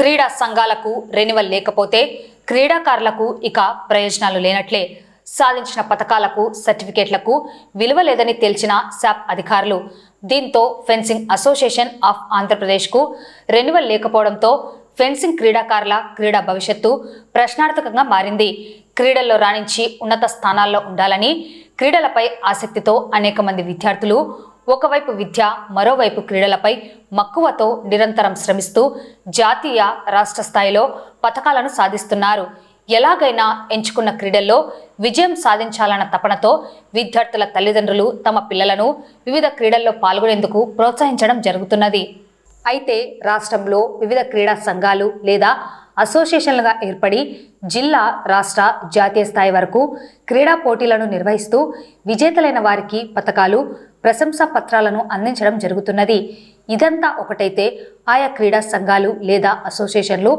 క్రీడా సంఘాలకు రెన్యువల్ లేకపోతే క్రీడాకారులకు ఇక ప్రయోజనాలు లేనట్లే. సాధించిన పథకాలకు సర్టిఫికేట్లకు విలువ లేదని తేల్చిన శాప్ అధికారులు. దీంతో ఫెన్సింగ్ అసోసియేషన్ ఆఫ్ ఆంధ్రప్రదేశ్కు రెన్యువల్ లేకపోవడంతో ఫెన్సింగ్ క్రీడాకారుల క్రీడా భవిష్యత్తు ప్రశ్నార్థకంగా మారింది. క్రీడల్లో రాణించి ఉన్నత స్థానాల్లో ఉండాలని క్రీడలపై ఆసక్తితో అనేక మంది విద్యార్థులు ఒకవైపు విద్య మరోవైపు క్రీడలపై మక్కువతో నిరంతరం శ్రమిస్తూ జాతీయ రాష్ట్ర స్థాయిలో పథకాలను సాధిస్తున్నారు. ఎలాగైనా ఎంచుకున్న క్రీడల్లో విజయం సాధించాలన్న తపనతో విద్యార్థుల తల్లిదండ్రులు తమ పిల్లలను వివిధ క్రీడల్లో పాల్గొనేందుకు ప్రోత్సహించడం జరుగుతున్నది. అయితే రాష్ట్రంలో వివిధ క్రీడా సంఘాలు లేదా అసోసియేషన్లుగా ఏర్పడి జిల్లా రాష్ట్ర జాతీయ స్థాయి వరకు క్రీడా పోటీలను నిర్వహిస్తూ విజేతలైన వారికి పథకాలు ప్రశంసా పత్రాలను అందించడం జరుగుతున్నది. ఇదంతా ఒకటైతే ఆయా క్రీడా సంఘాలు లేదా అసోసియేషన్లు.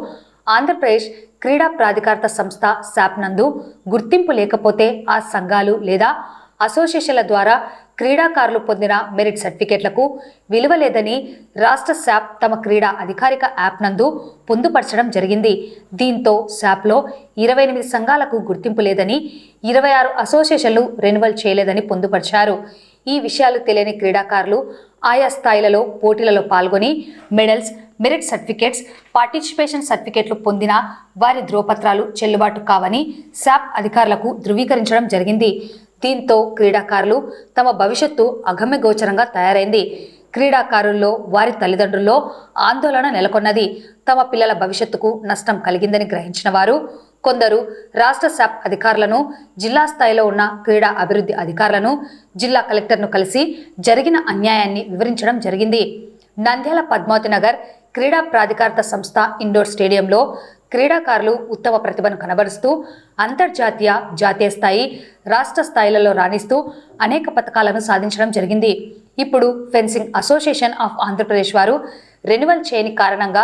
ఆంధ్రప్రదేశ్ క్రీడా ప్రాధికారత సంస్థ శాప్ నందు గుర్తింపు లేకపోతే ఆ సంఘాలు లేదా అసోసియేషన్ల ద్వారా క్రీడాకారులు పొందిన మెరిట్ సర్టిఫికేట్లకు విలువ లేదని రాష్ట్ర శాప్ తమ క్రీడా అధికారిక యాప్ నందు పొందుపరచడం జరిగింది. దీంతో శాప్లో ఇరవై ఎనిమిది సంఘాలకు గుర్తింపు లేదని ఇరవై ఆరు అసోసియేషన్లు రెన్యువల్ చేయలేదని పొందుపరిచారు. ఈ విషయాలు తెలియని క్రీడాకారులు ఆయా స్థాయిలలో పోటీలలో పాల్గొని మెడల్స్ మెరిట్ సర్టిఫికేట్స్ పార్టిసిపేషన్ సర్టిఫికేట్లు పొందిన వారి ధ్రువపత్రాలు చెల్లుబాటు కావని శాప్ అధికారులకు ధృవీకరించడం జరిగింది. దీంతో క్రీడాకారులు తమ భవిష్యత్తు అగమ్యగోచరంగా తయారైంది. క్రీడాకారుల్లో వారి తల్లిదండ్రుల్లో ఆందోళన నెలకొన్నది. తమ పిల్లల భవిష్యత్తుకు నష్టం కలిగిందని గ్రహించిన వారు కొందరు రాష్ట్ర శాప్ అధికారులను జిల్లా స్థాయిలో ఉన్న క్రీడా అభివృద్ధి అధికారులను జిల్లా కలెక్టర్ను కలిసి జరిగిన అన్యాయాన్ని వివరించడం జరిగింది. నంద్యాల పద్మావతి నగర్ క్రీడా ప్రాధికారత సంస్థ ఇండోర్ స్టేడియంలో క్రీడాకారులు ఉత్తమ ప్రతిభను కనబరుస్తూ అంతర్జాతీయ జాతీయ స్థాయి రాష్ట్ర స్థాయిలలో రాణిస్తూ అనేక పథకాలను సాధించడం జరిగింది. ఇప్పుడు ఫెన్సింగ్ అసోసియేషన్ ఆఫ్ ఆంధ్రప్రదేశ్ వారు రెన్యువల్ చేయని కారణంగా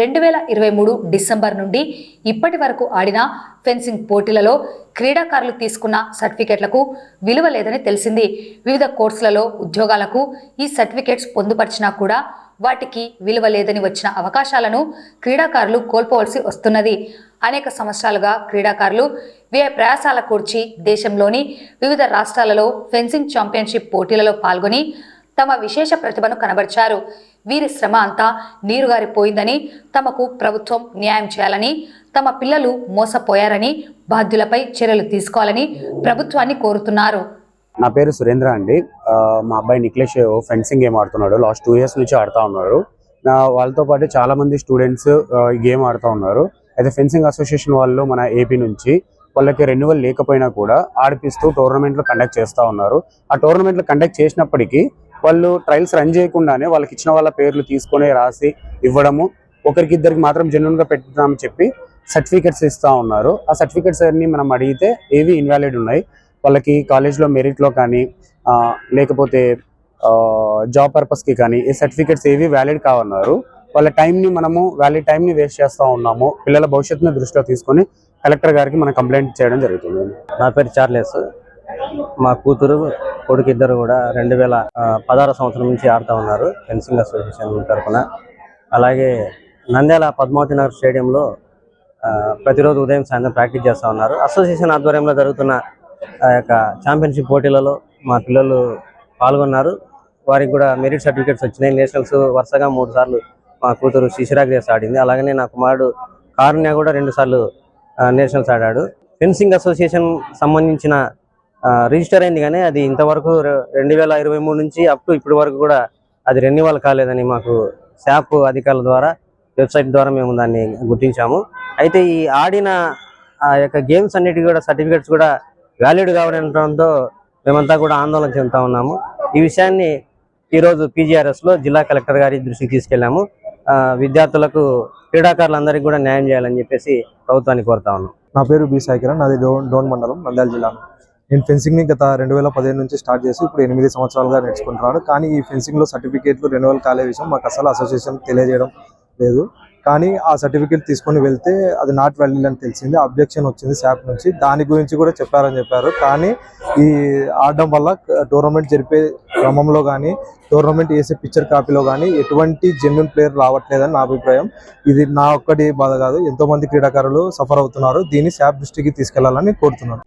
రెండు వేల ఇరవై మూడు డిసెంబర్ నుండి ఇప్పటి వరకు ఆడిన ఫెన్సింగ్ పోటీలలో క్రీడాకారులు తీసుకున్న సర్టిఫికెట్లకు విలువ లేదని తెలిసింది. వివిధ కోర్సులలో ఉద్యోగాలకు ఈ సర్టిఫికెట్స్ పొందుపరిచినా కూడా వాటికి విలువ లేదని వచ్చిన అవకాశాలను క్రీడాకారులు కోల్పోవలసి వస్తున్నది. అనేక సంవత్సరాలుగా క్రీడాకారులు వ్యయ ప్రయాసాల కూర్చి దేశంలోని వివిధ రాష్ట్రాలలో ఫెన్సింగ్ ఛాంపియన్షిప్ పోటీలలో పాల్గొని తమ విశేష ప్రతిభను కనబరిచారు. వీరి శ్రమ అంతా నీరుగారిపోయిందని తమకు ప్రభుత్వం న్యాయం చేయాలని తమ పిల్లలు మోసపోయారని బాధ్యులపై చర్యలు తీసుకోవాలని ప్రభుత్వాన్ని కోరుతున్నారు. నా పేరు సురేంద్ర అండి. మా అబ్బాయి నిఖిలేష్ ఫెన్సింగ్ గేమ్ ఆడుతున్నాడు. లాస్ట్ టూ ఇయర్స్ నుంచి ఆడుతూ ఉన్నారు నా వాళ్ళతో పాటు చాలామంది స్టూడెంట్స్ ఈ గేమ్ ఆడుతూ ఉన్నారు. అయితే ఫెన్సింగ్ అసోసియేషన్ వాళ్ళు మన ఏపీ నుంచి వాళ్ళకి రెన్యువల్ లేకపోయినా కూడా ఆడిపిస్తూ టోర్నమెంట్లు కండక్ట్ చేస్తూ ఉన్నారు. ఆ టోర్నమెంట్లు కండక్ట్ చేసినప్పటికీ వాళ్ళు ట్రయల్స్ రన్ చేయకుండానే వాళ్ళకి ఇచ్చిన వాళ్ళ పేర్లు తీసుకొని రాసి ఇవ్వడము ఒకరికి ఇద్దరికి మాత్రం జెన్యున్గా పెట్టుదామని చెప్పి సర్టిఫికెట్స్ ఇస్తా ఉన్నారు. ఆ సర్టిఫికెట్స్ అన్ని మనం అడిగితే ఏవి ఇన్వాలిడ్ ఉన్నాయి. వాళ్ళకి కాలేజ్లో మెరిట్లో కానీ ఆ, లేకపోతే జాబ్ పర్పస్కి కానీ ఈ సర్టిఫికెట్స్ ఏవి వ్యాలిడ్ కావన్నారు. వాళ్ళ టైంని మనము వ్యాలిడ్ టైంని వేస్ట్ చేస్తూ ఉన్నాము. పిల్లల భవిష్యత్తుని దృష్టిలో తీసుకొని కలెక్టర్ గారికి మనం కంప్లైంట్ చేయడం జరుగుతుంది. నా పేరు చార్లెస్. మా కూతురు కొడుకు ఇద్దరు కూడా రెండు వేల పదహారు సంవత్సరం నుంచి ఆడుతూ ఉన్నారు ఫెన్సింగ్ అసోసియేషన్ తరఫున. అలాగే నంద్యాల పద్మావతి నగర్ స్టేడియంలో ప్రతిరోజు ఉదయం సాయంత్రం ప్రాక్టీస్ చేస్తూ ఉన్నారు. అసోసియేషన్ ఆధ్వర్యంలో జరుగుతున్న ఆ యొక్క ఛాంపియన్షిప్ పోటీలలో మా పిల్లలు పాల్గొన్నారు. వారికి కూడా మెరిట్ సర్టిఫికేట్స్ వచ్చినాయి. నేషనల్స్ వరుసగా మూడు సార్లు మా కూతురు శిశిరాగ్రేస్ ఆడింది. అలాగనే నా కుమారుడు కారుణ్య కూడా రెండు సార్లు నేషనల్స్ ఆడాడు. ఫెన్సింగ్ అసోసియేషన్ సంబంధించిన రిజిస్టర్ అయింది కానీ అది ఇంతవరకు రెండు వేల ఇరవై మూడు నుంచి అప్ టు ఇప్పటి వరకు కూడా అది రెన్యువల్ కాలేదని మాకు శాప్ అధికారుల ద్వారా వెబ్సైట్ ద్వారా మేము దాన్ని గుర్తించాము. అయితే ఈ ఆడిన ఆ యొక్క గేమ్స్ అన్నిటికీ కూడా సర్టిఫికేట్స్ కూడా వ్యాలిడ్ కావడంతో మేమంతా కూడా ఆందోళన చెందుతా ఉన్నాము. ఈ విషయాన్ని ఈరోజు పీజీఆర్ఎస్లో జిల్లా కలెక్టర్ గారి దృష్టికి తీసుకెళ్ళాము ఆ, విద్యార్థులకు క్రీడాకారులందరికీ కూడా న్యాయం చేయాలని చెప్పేసి ప్రభుత్వాన్ని కోరుతా ఉన్నాం. నా పేరు బి సాయికిరణ్ నాది డోన్ డోన్ మండలం నంద్యాల జిల్లా. నేను ఫెన్సింగ్ని గత రెండు వేల పదిహేను నుంచి స్టార్ట్ చేసి ఇప్పుడు ఎనిమిది సంవత్సరాలుగా నేర్చుకుంటున్నాను. కానీ ఈ ఫెన్సింగ్లో సర్టిఫికేట్లు రెన్యువల్ కాలే విషయం మాకు అసలు అసోసియేషన్ తెలియజేయడం లేదు. కానీ ఆ సర్టిఫికేట్ తీసుకొని వెళ్తే అది నాట్ వ్యాలిడ్ అని తెలిసింది. అబ్జెక్షన్ వచ్చింది శాప్ నుంచి. దాని గురించి కూడా చెప్పారని చెప్పారు. కానీ ఈ ఆడడం వల్ల టోర్నమెంట్ జరిపే క్రమంలో కానీ టోర్నమెంట్ వేసే పిక్చర్ కాపీలో కానీ ఎటువంటి జెన్యున్ ప్లేయర్ రావట్లేదని నా అభిప్రాయం. ఇది నా ఒక్కటి బాధ కాదు. ఎంతోమంది క్రీడాకారులు సఫర్ అవుతున్నారు. దీన్ని శాప్ దృష్టికి తీసుకెళ్ళాలని కోరుతున్నాను.